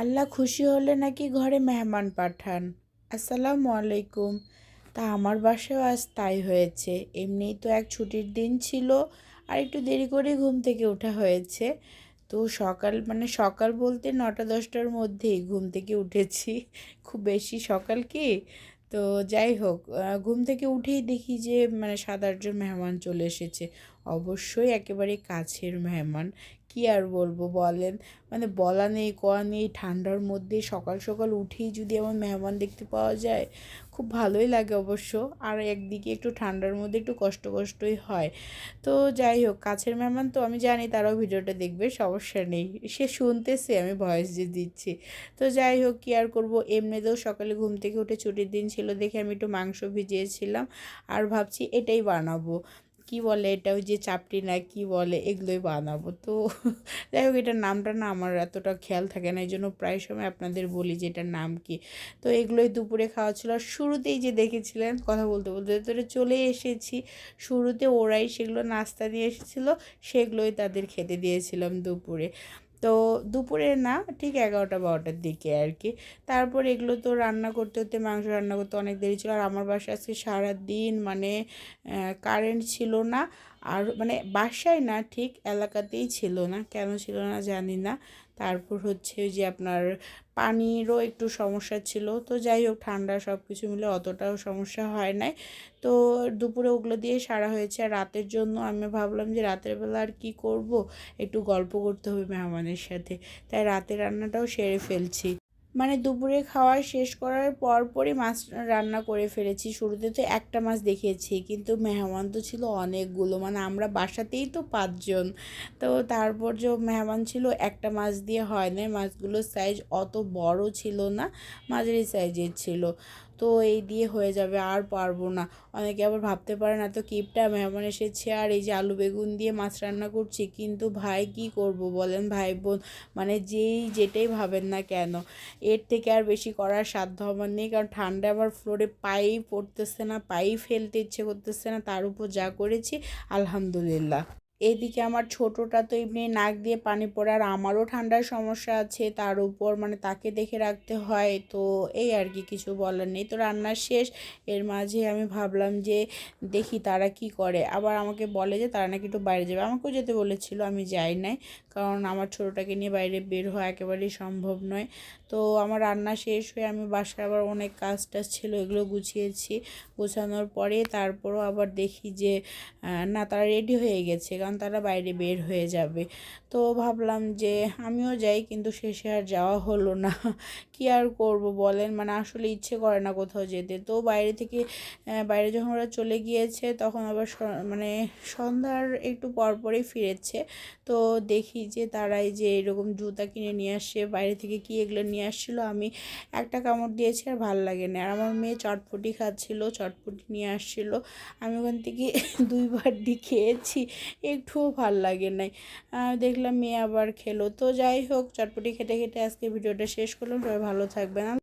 আল্লাহ খুশি হলে নাকি ঘরে মেহমান পাঠান। আসসালামু আলাইকুম। তা আমার বাসায়ও আজ তাই হয়েছে। এমনিই তো এক ছুটির দিন ছিল, আর একটু দেরি করে ঘুম থেকে ওঠা হয়েছে। তো সকাল মানে সকাল বলতে নটা, দশটার মধ্যেই ঘুম থেকে উঠেছি। খুব বেশি সকাল কি? তো যাই হোক ঘুম থেকে উঠেই দেখি যে মানে সাত, আটজন মেহমান চলে এসেছে। অবশ্যই একেবারে কাছের মেহমান। কি আর বলব বলেন? মানে বলা নেই কোয়া নেই, ঠান্ডার মধ্যে সকাল সকাল উঠেই যদি আমার মেহমান দেখতে পাওয়া যায়, খুব ভালোই লাগে অবশ্য। আর একদিকে একটু ঠান্ডার মধ্যে একটু কষ্ট কষ্টই হয়। তো যাই হোক, কাছের মেহমান তো আমি জানি তারাও ভিডিওটা দেখবে, সমস্যা নেই। সে শুনতেছে, আমি ভয়েস যে দিচ্ছি। তো যাই হোক, কী আর করব? এমনিতেও সকালে ঘুম থেকে উঠে ছুটির দিন ছিল দেখে আমি একটু মাংস ভিজিয়েছিলাম। আর ভাবছি এটাই বানাবো। কি বলে এটা? ওই যে চাপটি না কি বলে? এগুলোই বানাবো। তো যাই হোক, এটার নামটা না আমার এতটা খেয়াল থাকে না এই জন্য প্রায় সময় আপনাদের বলি যে এটার নাম কি। তো এগুলোই দুপুরে খাওয়া ছিল। শুরুতেই যে দেখেছিলেন, কথা বলতে বলতে ভেতরে চলে এসেছি। শুরুতে ওরাই সেগুলো নাস্তা নিয়ে এসেছিল, সেগুলোই তাদের খেতে দিয়েছিলাম দুপুরে। তো দুপুরে না, ঠিক এগারোটা বারোটার দিকে আর কি তারপর এগুলো তো রান্না করতে করতে, মাংস রান্না করতে অনেক দেরি ছিল। আর আমার বাসায় আজকে সারাদিন মানে কারেন্ট ছিল না। আর মানে বাসায় না ঠিক এলাকাতেই ছিল না, কেন ছিল না জানি না। তারপর হচ্ছে যে আপনার পানিরও একটু সমস্যা ছিল। তো যাই হোক, ঠান্ডা সব কিছু মিলে অতটাও সমস্যা হয় নাই। তো দুপুরে ওগুলো দিয়ে সারা হয়েছে। আর রাতের জন্য আমি ভাবলাম যে রাতের বেলা আর কী করব? একটু গল্প করতে হবে মেহমানের সাথে। তাই রাতের রান্নাটাও সেরে ফেলছি। মানে দুপুরে খাওয়া শেষ করার পর পরই মাছ রান্না করে ফেলেছি। শুরুতে তো একটা মাছ দেখেছি কিন্তু মেহমান তো ছিল অনেকগুলো। মানে আমরা বাসাতেই তো পাঁচজন। তো তারপর যে মেহমান ছিল, একটা মাছ দিয়ে হয় না মাছগুলোর সাইজ অত বড় ছিল না, মাঝারি সাইজের ছিল। তো এই দিয়ে হয়ে যাবে, আর পারব না। অনেকে আবার ভাবতে পারে না, তো কিপটা মেহমান এসেছে আর এই যে আলু বেগুন দিয়ে মাছ রান্না করছি, কিন্তু ভাই কি করব বলেন ভাই বোন? মানে যেই যেটাই ভাবেন না কেন। এর থেকে আর বেশি করার সাধ্য আমার নেই, কারণ ঠান্ডা আমার ফ্লোরে পাই পড়তেছে না পাই ফেলতে ইচ্ছে করতেছে না, তার উপর যা করেছি, আলহামদুলিল্লাহ। এদিকে আমার ছোটোটা তো এমনি নাক দিয়ে পানি পড়ে, আর আমারও ঠান্ডার সমস্যা আছে, তার উপর মানে তাকে দেখে রাখতে হয়, তো এই আর কি কিছু বলার নেই। তো রান্না শেষ, এর মাঝে আমি ভাবলাম যে দেখি তারা কি করে। আবার আমাকে বলে যে তারা নাকি একটু বাইরে যাবে। আমাকেও যেতে বলেছিল, আমি যাই নাই, কারণ আমার ছোটোটাকে নিয়ে বাইরে বের হওয়া একেবারেই সম্ভব নয়। তো আমার রান্না শেষ হয়ে আমি বাসায় আবার অনেক কাজ টাজ ছিল, এগুলো গুছিয়েছি। গুছানোর পরে তারপরও আবার দেখি যে না, তারা রেডি হয়ে গেছে। কারণ তারা বাইরে বের হয়ে যাবে। তো ভাবলাম যে আমিও যাই, কিন্তু শেষে আর যাওয়া হলো না। কি আর করব বলেন? মানে আসলে ইচ্ছে করে না কোথাও যেতে। তো বাইরে থেকে বাইরে যখন ওরা চলে গিয়েছে, তখন আবার মানে সন্ধ্যার একটু পরপরই ফিরেছে। তো দেখি যে তারাই যে এরকম জুতা কিনে নিয়ে আসছে বাইরে থেকে কি এগুলো নিয়ে আসছিল, আমি একটা কামড় দিয়েছি আর ভালো লাগে না। আর আমার মেয়ে চটপটি খাচ্ছিলো, চটপটি নিয়ে আসছিল। আমি ওখান থেকে দুইবার দি খেয়েছি। একটুও ভালো লাগে নাই। দেখলাম মেয়ে আবার খেলো। তো যাই হোক, চটপটি খেতে খেতে আজকে ভিডিওটা শেষ করলাম। সবাই ভালো থাকবেন।